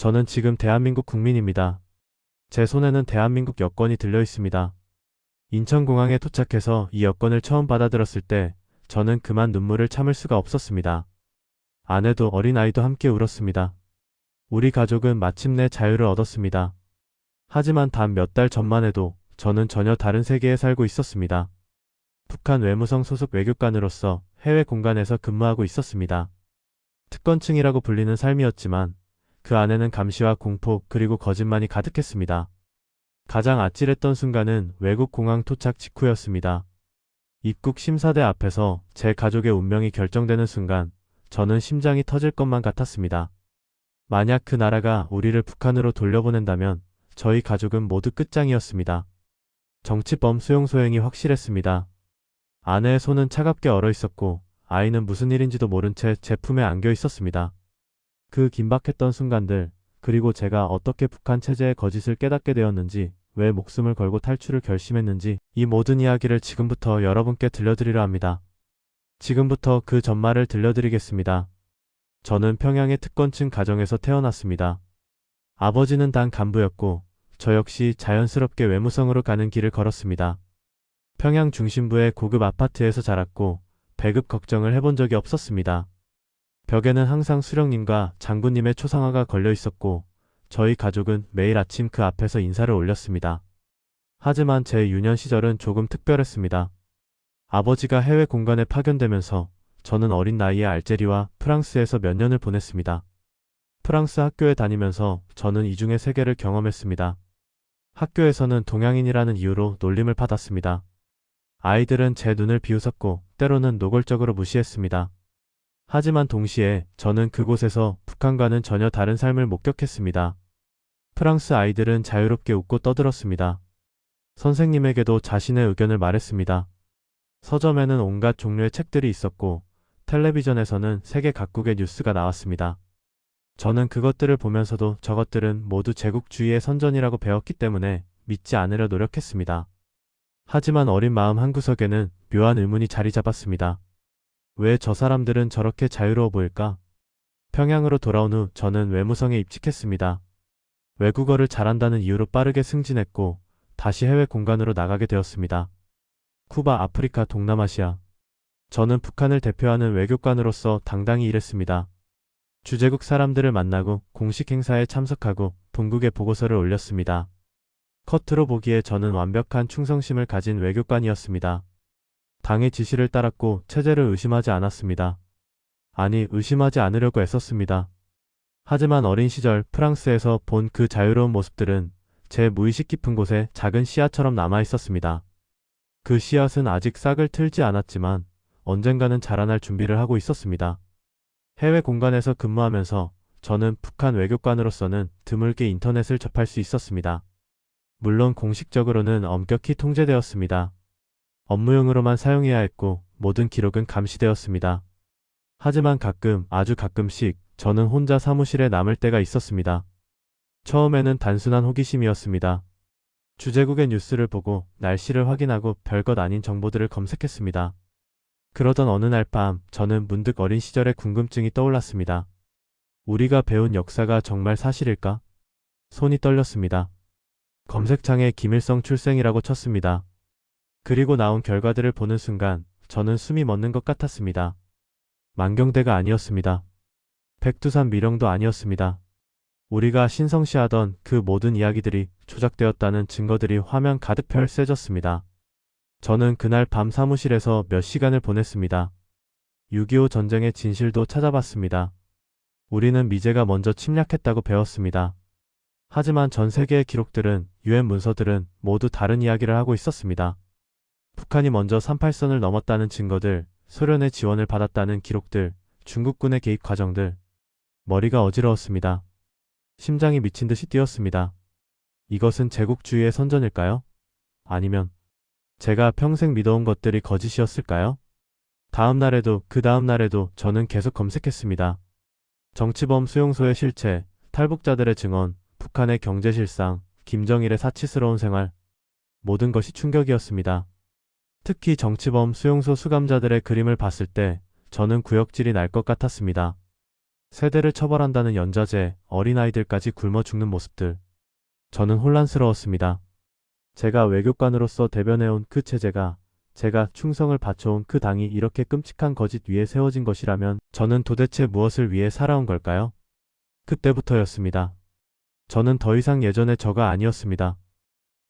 저는 지금 대한민국 국민입니다. 제 손에는 대한민국 여권이 들려 있습니다. 인천공항에 도착해서 이 여권을 처음 받아들었을 때 저는 그만 눈물을 참을 수가 없었습니다. 아내도 어린아이도 함께 울었습니다. 우리 가족은 마침내 자유를 얻었습니다. 하지만 단 몇 달 전만 해도 저는 전혀 다른 세계에 살고 있었습니다. 북한 외무성 소속 외교관으로서 해외 공간에서 근무하고 있었습니다. 특권층이라고 불리는 삶이었지만 그 안에는 감시와 공포 그리고 거짓말이 가득했습니다. 가장 아찔했던 순간은 외국 공항 도착 직후였습니다. 입국 심사대 앞에서 제 가족의 운명이 결정되는 순간 저는 심장이 터질 것만 같았습니다. 만약 그 나라가 우리를 북한으로 돌려보낸다면 저희 가족은 모두 끝장이었습니다. 정치범 수용 소행이 확실했습니다. 아내의 손은 차갑게 얼어 있었고 아이는 무슨 일인지도 모른 채 제 품에 안겨 있었습니다. 그 긴박했던 순간들, 그리고 제가 어떻게 북한 체제의 거짓을 깨닫게 되었는지, 왜 목숨을 걸고 탈출을 결심했는지, 이 모든 이야기를 지금부터 여러분께 들려드리려 합니다. 지금부터 그 전말을 들려드리겠습니다. 저는 평양의 특권층 가정에서 태어났습니다. 아버지는 당 간부였고, 저 역시 자연스럽게 외무성으로 가는 길을 걸었습니다. 평양 중심부의 고급 아파트에서 자랐고, 배급 걱정을 해본 적이 없었습니다. 벽에는 항상 수령님과 장군님의 초상화가 걸려 있었고 저희 가족은 매일 아침 그 앞에서 인사를 올렸습니다. 하지만 제 유년 시절은 조금 특별했습니다. 아버지가 해외 공간에 파견되면서 저는 어린 나이에 알제리와 프랑스에서 몇 년을 보냈습니다. 프랑스 학교에 다니면서 저는 이중의 세계를 경험했습니다. 학교에서는 동양인이라는 이유로 놀림을 받았습니다. 아이들은 제 눈을 비웃었고 때로는 노골적으로 무시했습니다. 하지만 동시에 저는 그곳에서 북한과는 전혀 다른 삶을 목격했습니다. 프랑스 아이들은 자유롭게 웃고 떠들었습니다. 선생님에게도 자신의 의견을 말했습니다. 서점에는 온갖 종류의 책들이 있었고 텔레비전에서는 세계 각국의 뉴스가 나왔습니다. 저는 그것들을 보면서도 저것들은 모두 제국주의의 선전이라고 배웠기 때문에 믿지 않으려 노력했습니다. 하지만 어린 마음 한구석에는 묘한 의문이 자리 잡았습니다. 왜 저 사람들은 저렇게 자유로워 보일까? 평양으로 돌아온 후 저는 외무성에 입직했습니다. 외국어를 잘한다는 이유로 빠르게 승진했고 다시 해외 공간으로 나가게 되었습니다. 쿠바, 아프리카, 동남아시아. 저는 북한을 대표하는 외교관으로서 당당히 일했습니다. 주재국 사람들을 만나고 공식 행사에 참석하고 본국에 보고서를 올렸습니다. 겉으로 보기에 저는 완벽한 충성심을 가진 외교관이었습니다. 당의 지시를 따랐고 체제를 의심하지 않았습니다. 아니, 의심하지 않으려고 애썼습니다. 하지만 어린 시절 프랑스에서 본 그 자유로운 모습들은 제 무의식 깊은 곳에 작은 씨앗처럼 남아 있었습니다. 그 씨앗은 아직 싹을 틀지 않았지만 언젠가는 자라날 준비를 하고 있었습니다. 해외 공간에서 근무하면서 저는 북한 외교관으로서는 드물게 인터넷을 접할 수 있었습니다. 물론 공식적으로는 엄격히 통제되었습니다. 업무용으로만 사용해야 했고 모든 기록은 감시되었습니다. 하지만 가끔 아주 가끔씩 저는 혼자 사무실에 남을 때가 있었습니다. 처음에는 단순한 호기심이었습니다. 주재국의 뉴스를 보고 날씨를 확인하고 별것 아닌 정보들을 검색했습니다. 그러던 어느 날 밤 저는 문득 어린 시절의 궁금증이 떠올랐습니다. 우리가 배운 역사가 정말 사실일까? 손이 떨렸습니다. 검색창에 김일성 출생이라고 쳤습니다. 그리고 나온 결과들을 보는 순간 저는 숨이 멎는 것 같았습니다. 만경대가 아니었습니다. 백두산 미령도 아니었습니다. 우리가 신성시하던 그 모든 이야기들이 조작되었다는 증거들이 화면 가득 펼쳐졌습니다. 저는 그날 밤 사무실에서 몇 시간을 보냈습니다. 6.25 전쟁의 진실도 찾아봤습니다. 우리는 미제가 먼저 침략했다고 배웠습니다. 하지만 전 세계의 기록들은, 유엔 문서들은 모두 다른 이야기를 하고 있었습니다. 북한이 먼저 38선을 넘었다는 증거들, 소련의 지원을 받았다는 기록들, 중국군의 개입 과정들. 머리가 어지러웠습니다. 심장이 미친 듯이 뛰었습니다. 이것은 제국주의의 선전일까요? 아니면 제가 평생 믿어온 것들이 거짓이었을까요? 다음 날에도 그 다음 날에도 저는 계속 검색했습니다. 정치범 수용소의 실체, 탈북자들의 증언, 북한의 경제 실상, 김정일의 사치스러운 생활. 모든 것이 충격이었습니다. 특히 정치범 수용소 수감자들의 그림을 봤을 때 저는 구역질이 날 것 같았습니다. 세대를 처벌한다는 연좌제, 어린아이들까지 굶어 죽는 모습들. 저는 혼란스러웠습니다. 제가 외교관으로서 대변해온 그 체제가 제가 충성을 바쳐온 그 당이 이렇게 끔찍한 거짓 위에 세워진 것이라면 저는 도대체 무엇을 위해 살아온 걸까요? 그때부터였습니다. 저는 더 이상 예전의 저가 아니었습니다.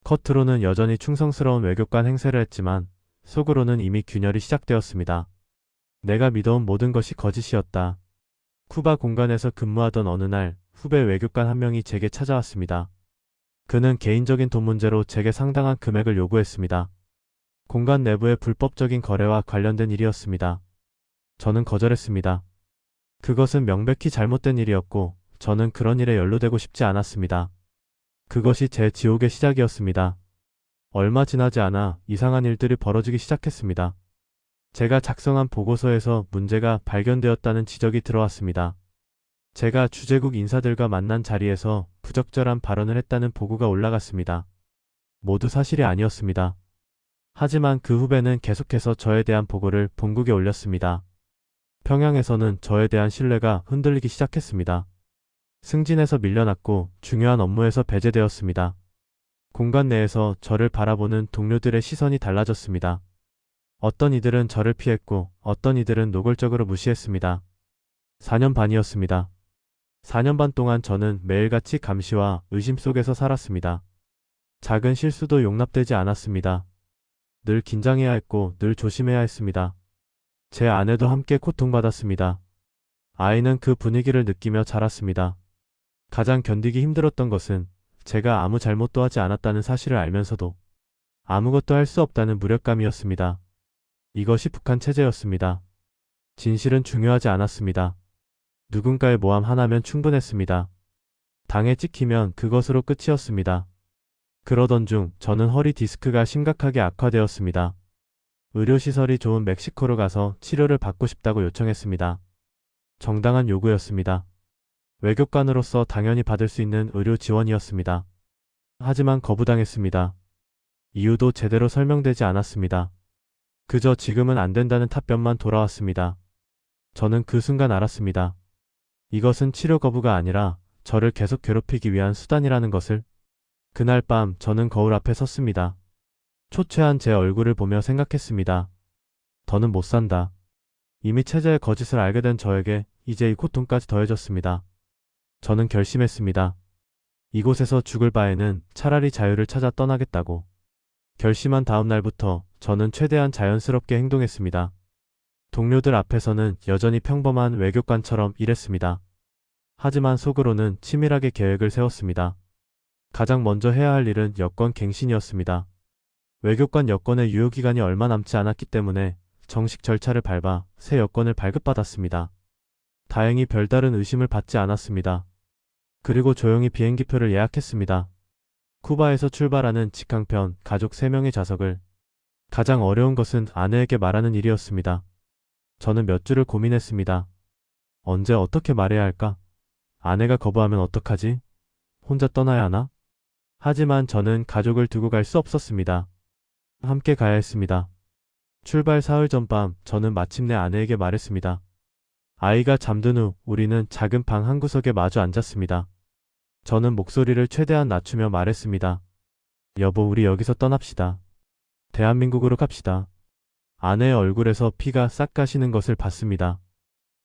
겉으로는 여전히 충성스러운 외교관 행세를 했지만 속으로는 이미 균열이 시작되었습니다. 내가 믿어온 모든 것이 거짓이었다. 쿠바 공간에서 근무하던 어느 날 후배 외교관 한 명이 제게 찾아왔습니다. 그는 개인적인 돈 문제로 제게 상당한 금액을 요구했습니다. 공간 내부의 불법적인 거래와 관련된 일이었습니다. 저는 거절했습니다. 그것은 명백히 잘못된 일이었고 저는 그런 일에 연루되고 싶지 않았습니다. 그것이 제 지옥의 시작이었습니다. 얼마 지나지 않아 이상한 일들이 벌어지기 시작했습니다. 제가 작성한 보고서에서 문제가 발견되었다는 지적이 들어왔습니다. 제가 주재국 인사들과 만난 자리에서 부적절한 발언을 했다는 보고가 올라갔습니다. 모두 사실이 아니었습니다. 하지만 그 후배는 계속해서 저에 대한 보고를 본국에 올렸습니다. 평양에서는 저에 대한 신뢰가 흔들리기 시작했습니다. 승진에서 밀려났고 중요한 업무에서 배제되었습니다. 공간 내에서 저를 바라보는 동료들의 시선이 달라졌습니다. 어떤 이들은 저를 피했고 어떤 이들은 노골적으로 무시했습니다. 4년 반이었습니다. 4년 반 동안 저는 매일같이 감시와 의심 속에서 살았습니다. 작은 실수도 용납되지 않았습니다. 늘 긴장해야 했고 늘 조심해야 했습니다. 제 아내도 함께 고통받았습니다. 아이는 그 분위기를 느끼며 자랐습니다. 가장 견디기 힘들었던 것은 제가 아무 잘못도 하지 않았다는 사실을 알면서도 아무것도 할 수 없다는 무력감이었습니다. 이것이 북한 체제였습니다. 진실은 중요하지 않았습니다. 누군가의 모함 하나면 충분했습니다. 당에 찍히면 그것으로 끝이었습니다. 그러던 중 저는 허리 디스크가 심각하게 악화되었습니다. 의료시설이 좋은 멕시코로 가서 치료를 받고 싶다고 요청했습니다. 정당한 요구였습니다. 외교관으로서 당연히 받을 수 있는 의료 지원이었습니다. 하지만 거부당했습니다. 이유도 제대로 설명되지 않았습니다. 그저 지금은 안 된다는 답변만 돌아왔습니다. 저는 그 순간 알았습니다. 이것은 치료 거부가 아니라 저를 계속 괴롭히기 위한 수단이라는 것을 그날 밤 저는 거울 앞에 섰습니다. 초췌한 제 얼굴을 보며 생각했습니다. 더는 못 산다. 이미 체제의 거짓을 알게 된 저에게 이제 이 고통까지 더해졌습니다. 저는 결심했습니다. 이곳에서 죽을 바에는 차라리 자유를 찾아 떠나겠다고. 결심한 다음 날부터 저는 최대한 자연스럽게 행동했습니다. 동료들 앞에서는 여전히 평범한 외교관처럼 일했습니다. 하지만 속으로는 치밀하게 계획을 세웠습니다. 가장 먼저 해야 할 일은 여권 갱신이었습니다. 외교관 여권의 유효기간이 얼마 남지 않았기 때문에 정식 절차를 밟아 새 여권을 발급받았습니다. 다행히 별다른 의심을 받지 않았습니다. 그리고 조용히 비행기표를 예약했습니다. 쿠바에서 출발하는 직항편 가족 3명의 좌석을 가장 어려운 것은 아내에게 말하는 일이었습니다. 저는 몇 주를 고민했습니다. 언제 어떻게 말해야 할까? 아내가 거부하면 어떡하지? 혼자 떠나야 하나? 하지만 저는 가족을 두고 갈 수 없었습니다. 함께 가야 했습니다. 출발 사흘 전 밤 저는 마침내 아내에게 말했습니다. 아이가 잠든 후 우리는 작은 방 한 구석에 마주 앉았습니다. 저는 목소리를 최대한 낮추며 말했습니다. 여보, 우리 여기서 떠납시다. 대한민국으로 갑시다. 아내의 얼굴에서 피가 싹 가시는 것을 봤습니다.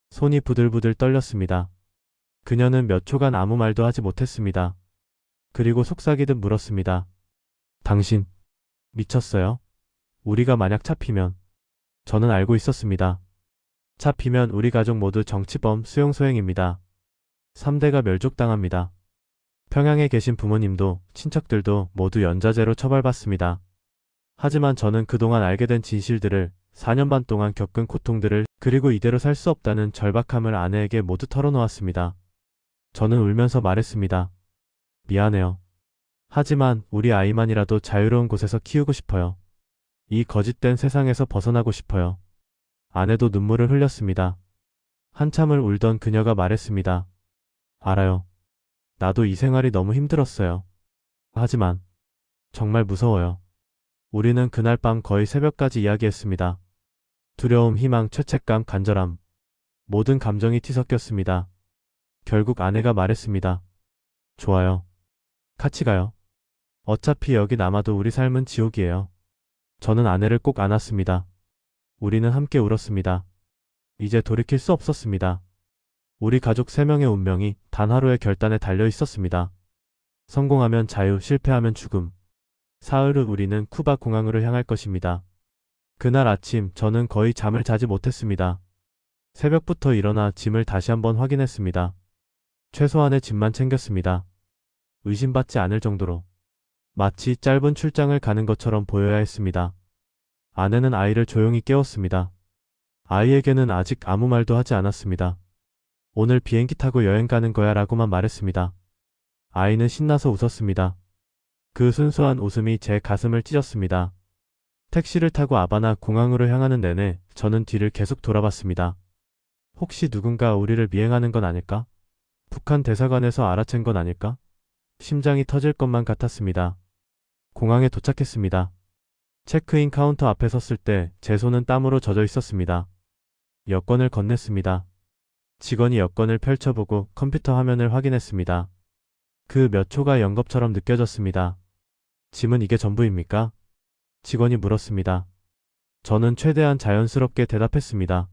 손이 부들부들 떨렸습니다. 그녀는 몇 초간 아무 말도 하지 못했습니다. 그리고 속삭이듯 물었습니다. 당신, 미쳤어요? 우리가 만약 잡히면, 저는 알고 있었습니다. 잡히면 우리 가족 모두 정치범 수용소행입니다. 3대가 멸족당합니다. 평양에 계신 부모님도 친척들도 모두 연좌제로 처벌받습니다. 하지만 저는 그동안 알게 된 진실들을 4년 반 동안 겪은 고통들을 그리고 이대로 살 수 없다는 절박함을 아내에게 모두 털어놓았습니다. 저는 울면서 말했습니다. 미안해요. 하지만 우리 아이만이라도 자유로운 곳에서 키우고 싶어요. 이 거짓된 세상에서 벗어나고 싶어요. 아내도 눈물을 흘렸습니다. 한참을 울던 그녀가 말했습니다. 알아요. 나도 이 생활이 너무 힘들었어요. 하지만 정말 무서워요. 우리는 그날 밤 거의 새벽까지 이야기했습니다. 두려움, 희망, 죄책감, 간절함. 모든 감정이 뒤섞였습니다. 결국 아내가 말했습니다. 좋아요. 같이 가요. 어차피 여기 남아도 우리 삶은 지옥이에요. 저는 아내를 꼭 안았습니다. 우리는 함께 울었습니다. 이제 돌이킬 수 없었습니다. 우리 가족 3명의 운명이 단 하루의 결단에 달려 있었습니다. 성공하면 자유, 실패하면 죽음. 사흘 후 우리는 쿠바 공항으로 향할 것입니다. 그날 아침 저는 거의 잠을 자지 못했습니다. 새벽부터 일어나 짐을 다시 한번 확인했습니다. 최소한의 짐만 챙겼습니다. 의심받지 않을 정도로. 마치 짧은 출장을 가는 것처럼 보여야 했습니다. 아내는 아이를 조용히 깨웠습니다. 아이에게는 아직 아무 말도 하지 않았습니다. 오늘 비행기 타고 여행 가는 거야 라고만 말했습니다. 아이는 신나서 웃었습니다. 그 순수한 웃음이 제 가슴을 찢었습니다. 택시를 타고 아바나 공항으로 향하는 내내 저는 뒤를 계속 돌아봤습니다. 혹시 누군가 우리를 미행하는 건 아닐까? 북한 대사관에서 알아챈 건 아닐까? 심장이 터질 것만 같았습니다. 공항에 도착했습니다. 체크인 카운터 앞에 섰을 때 제 손은 땀으로 젖어 있었습니다. 여권을 건넸습니다. 직원이 여권을 펼쳐보고 컴퓨터 화면을 확인했습니다. 그 몇 초가 연겁처럼 느껴졌습니다. 짐은 이게 전부입니까? 직원이 물었습니다. 저는 최대한 자연스럽게 대답했습니다.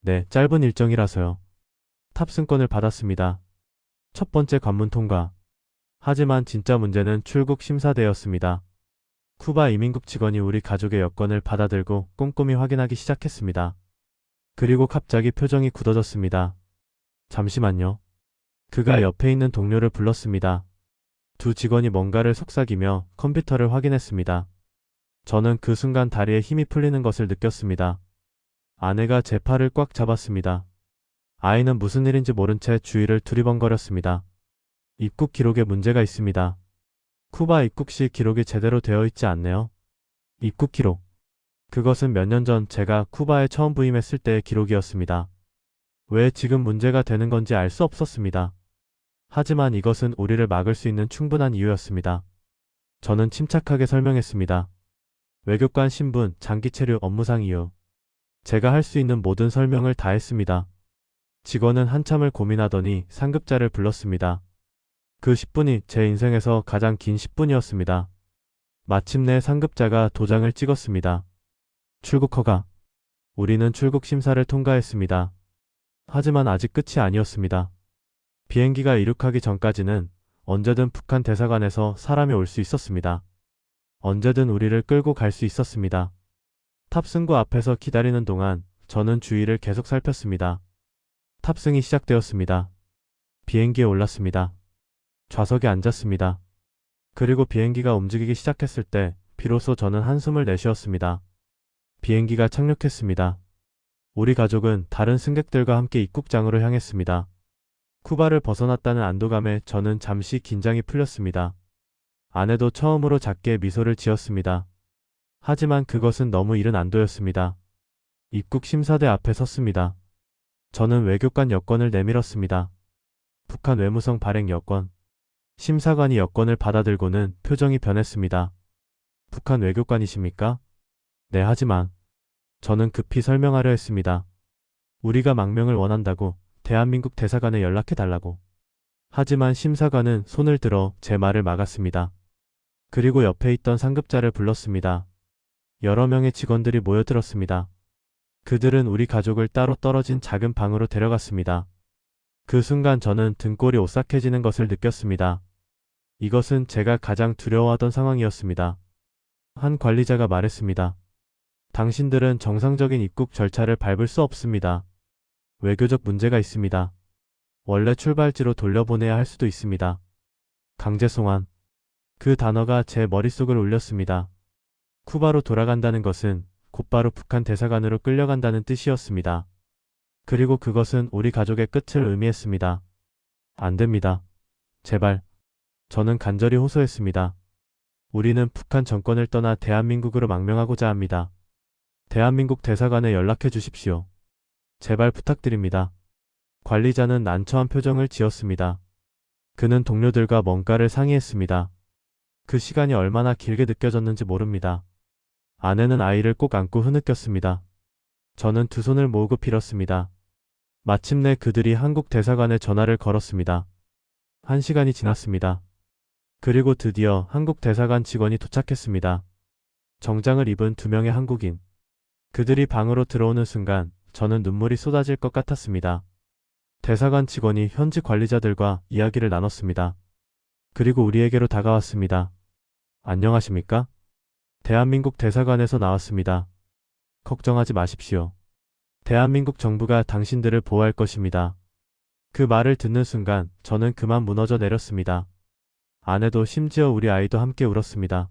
네, 짧은 일정이라서요. 탑승권을 받았습니다. 첫 번째 관문 통과. 하지만 진짜 문제는 출국 심사대였습니다. 쿠바 이민국 직원이 우리 가족의 여권을 받아들고 꼼꼼히 확인하기 시작했습니다. 그리고 갑자기 표정이 굳어졌습니다. 잠시만요. 그가 옆에 있는 동료를 불렀습니다. 두 직원이 뭔가를 속삭이며 컴퓨터를 확인했습니다. 저는 그 순간 다리에 힘이 풀리는 것을 느꼈습니다. 아내가 제 팔을 꽉 잡았습니다. 아이는 무슨 일인지 모른 채 주위를 두리번거렸습니다. 입국 기록에 문제가 있습니다. 쿠바 입국 시 기록이 제대로 되어 있지 않네요. 입국 기록. 그것은 몇 년 전 제가 쿠바에 처음 부임했을 때의 기록이었습니다. 왜 지금 문제가 되는 건지 알 수 없었습니다. 하지만 이것은 우리를 막을 수 있는 충분한 이유였습니다. 저는 침착하게 설명했습니다. 외교관 신분, 장기 체류, 업무상 이유. 제가 할 수 있는 모든 설명을 다 했습니다. 직원은 한참을 고민하더니 상급자를 불렀습니다. 그 10분이 제 인생에서 가장 긴 10분이었습니다. 마침내 상급자가 도장을 찍었습니다. 출국 허가. 우리는 출국 심사를 통과했습니다. 하지만 아직 끝이 아니었습니다. 비행기가 이륙하기 전까지는 언제든 북한 대사관에서 사람이 올 수 있었습니다. 언제든 우리를 끌고 갈 수 있었습니다. 탑승구 앞에서 기다리는 동안 저는 주위를 계속 살폈습니다. 탑승이 시작되었습니다. 비행기에 올랐습니다. 좌석에 앉았습니다. 그리고 비행기가 움직이기 시작했을 때 비로소 저는 한숨을 내쉬었습니다. 비행기가 착륙했습니다. 우리 가족은 다른 승객들과 함께 입국장으로 향했습니다. 쿠바를 벗어났다는 안도감에 저는 잠시 긴장이 풀렸습니다. 아내도 처음으로 작게 미소를 지었습니다. 하지만 그것은 너무 이른 안도였습니다. 입국 심사대 앞에 섰습니다. 저는 외교관 여권을 내밀었습니다. 북한 외무성 발행 여권. 심사관이 여권을 받아들고는 표정이 변했습니다. 북한 외교관이십니까? 네, 하지만 저는 급히 설명하려 했습니다. 우리가 망명을 원한다고 대한민국 대사관에 연락해 달라고. 하지만 심사관은 손을 들어 제 말을 막았습니다. 그리고 옆에 있던 상급자를 불렀습니다. 여러 명의 직원들이 모여들었습니다. 그들은 우리 가족을 따로 떨어진 작은 방으로 데려갔습니다. 그 순간 저는 등골이 오싹해지는 것을 느꼈습니다. 이것은 제가 가장 두려워하던 상황이었습니다. 한 관리자가 말했습니다. 당신들은 정상적인 입국 절차를 밟을 수 없습니다. 외교적 문제가 있습니다. 원래 출발지로 돌려보내야 할 수도 있습니다. 강제 송환. 그 단어가 제 머릿속을 울렸습니다. 쿠바로 돌아간다는 것은 곧바로 북한 대사관으로 끌려간다는 뜻이었습니다. 그리고 그것은 우리 가족의 끝을 의미했습니다. 안 됩니다. 제발. 저는 간절히 호소했습니다. 우리는 북한 정권을 떠나 대한민국으로 망명하고자 합니다. 대한민국 대사관에 연락해 주십시오. 제발 부탁드립니다. 관리자는 난처한 표정을 지었습니다. 그는 동료들과 뭔가를 상의했습니다. 그 시간이 얼마나 길게 느껴졌는지 모릅니다. 아내는 아이를 꼭 안고 흐느꼈습니다. 저는 두 손을 모으고 빌었습니다. 마침내 그들이 한국 대사관에 전화를 걸었습니다. 한 시간이 지났습니다. 그리고 드디어 한국 대사관 직원이 도착했습니다. 정장을 입은 두 명의 한국인. 그들이 방으로 들어오는 순간 저는 눈물이 쏟아질 것 같았습니다. 대사관 직원이 현지 관리자들과 이야기를 나눴습니다. 그리고 우리에게로 다가왔습니다. 안녕하십니까? 대한민국 대사관에서 나왔습니다. 걱정하지 마십시오. 대한민국 정부가 당신들을 보호할 것입니다. 그 말을 듣는 순간 저는 그만 무너져 내렸습니다. 아내도 심지어 우리 아이도 함께 울었습니다.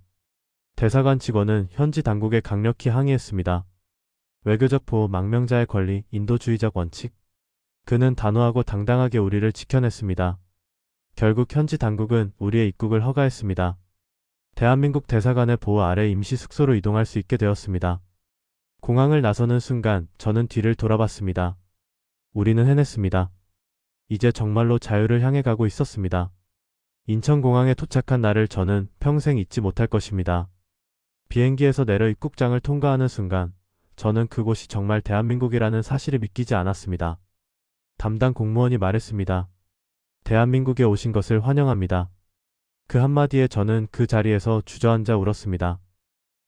대사관 직원은 현지 당국에 강력히 항의했습니다. 외교적 보호 망명자의 권리, 인도주의적 원칙. 그는 단호하고 당당하게 우리를 지켜냈습니다. 결국 현지 당국은 우리의 입국을 허가했습니다. 대한민국 대사관의 보호 아래 임시 숙소로 이동할 수 있게 되었습니다. 공항을 나서는 순간 저는 뒤를 돌아봤습니다. 우리는 해냈습니다. 이제 정말로 자유를 향해 가고 있었습니다. 인천공항에 도착한 날을 저는 평생 잊지 못할 것입니다. 비행기에서 내려 입국장을 통과하는 순간 저는 그곳이 정말 대한민국이라는 사실을 믿기지 않았습니다. 담당 공무원이 말했습니다. 대한민국에 오신 것을 환영합니다. 그 한마디에 저는 그 자리에서 주저앉아 울었습니다.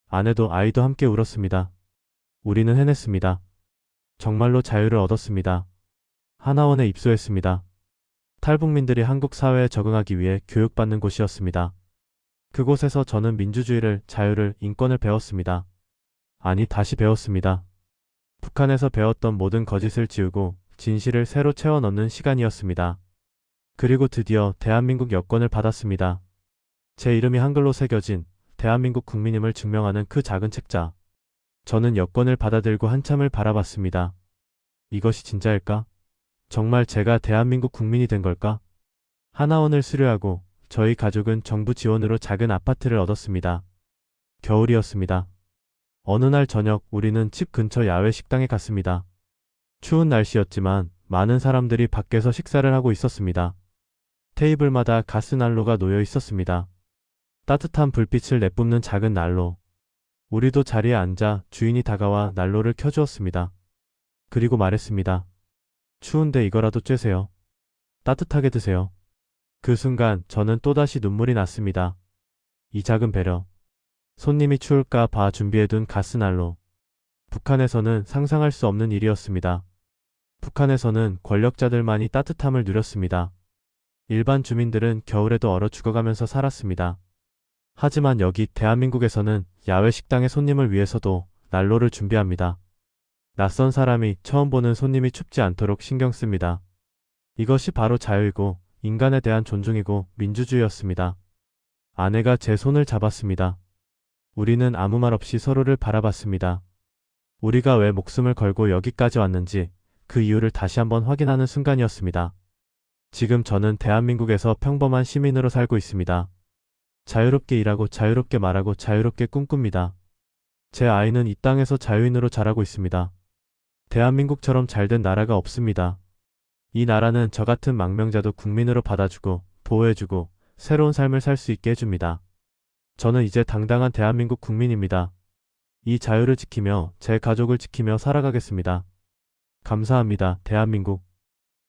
아내도 아이도 함께 울었습니다. 우리는 해냈습니다. 정말로 자유를 얻었습니다. 하나원에 입소했습니다. 탈북민들이 한국 사회에 적응하기 위해 교육받는 곳이었습니다. 그곳에서 저는 민주주의를, 자유를, 인권을 배웠습니다. 아니, 다시 배웠습니다. 북한에서 배웠던 모든 거짓을 지우고 진실을 새로 채워 넣는 시간이었습니다. 그리고 드디어 대한민국 여권을 받았습니다. 제 이름이 한글로 새겨진 대한민국 국민임을 증명하는 그 작은 책자. 저는 여권을 받아들고 한참을 바라봤습니다. 이것이 진짜일까? 정말 제가 대한민국 국민이 된 걸까? 하나원을 수료하고 저희 가족은 정부 지원으로 작은 아파트를 얻었습니다. 겨울이었습니다. 어느 날 저녁 우리는 집 근처 야외 식당에 갔습니다. 추운 날씨였지만 많은 사람들이 밖에서 식사를 하고 있었습니다. 테이블마다 가스난로가 놓여 있었습니다. 따뜻한 불빛을 내뿜는 작은 난로. 우리도 자리에 앉아 주인이 다가와 난로를 켜주었습니다. 그리고 말했습니다. 추운데 이거라도 쬐세요. 따뜻하게 드세요. 그 순간 저는 또다시 눈물이 났습니다. 이 작은 배려. 손님이 추울까 봐 준비해둔 가스난로. 북한에서는 상상할 수 없는 일이었습니다. 북한에서는 권력자들만이 따뜻함을 누렸습니다. 일반 주민들은 겨울에도 얼어 죽어가면서 살았습니다. 하지만 여기 대한민국에서는 야외 식당의 손님을 위해서도 난로를 준비합니다. 낯선 사람이 처음 보는 손님이 춥지 않도록 신경 씁니다. 이것이 바로 자유이고 인간에 대한 존중이고 민주주의였습니다. 아내가 제 손을 잡았습니다. 우리는 아무 말 없이 서로를 바라봤습니다. 우리가 왜 목숨을 걸고 여기까지 왔는지 그 이유를 다시 한번 확인하는 순간이었습니다. 지금 저는 대한민국에서 평범한 시민으로 살고 있습니다. 자유롭게 일하고 자유롭게 말하고 자유롭게 꿈꿉니다. 제 아이는 이 땅에서 자유인으로 자라고 있습니다. 대한민국처럼 잘된 나라가 없습니다. 이 나라는 저 같은 망명자도 국민으로 받아주고 보호해주고 새로운 삶을 살 수 있게 해줍니다. 저는 이제 당당한 대한민국 국민입니다. 이 자유를 지키며 제 가족을 지키며 살아가겠습니다. 감사합니다, 대한민국.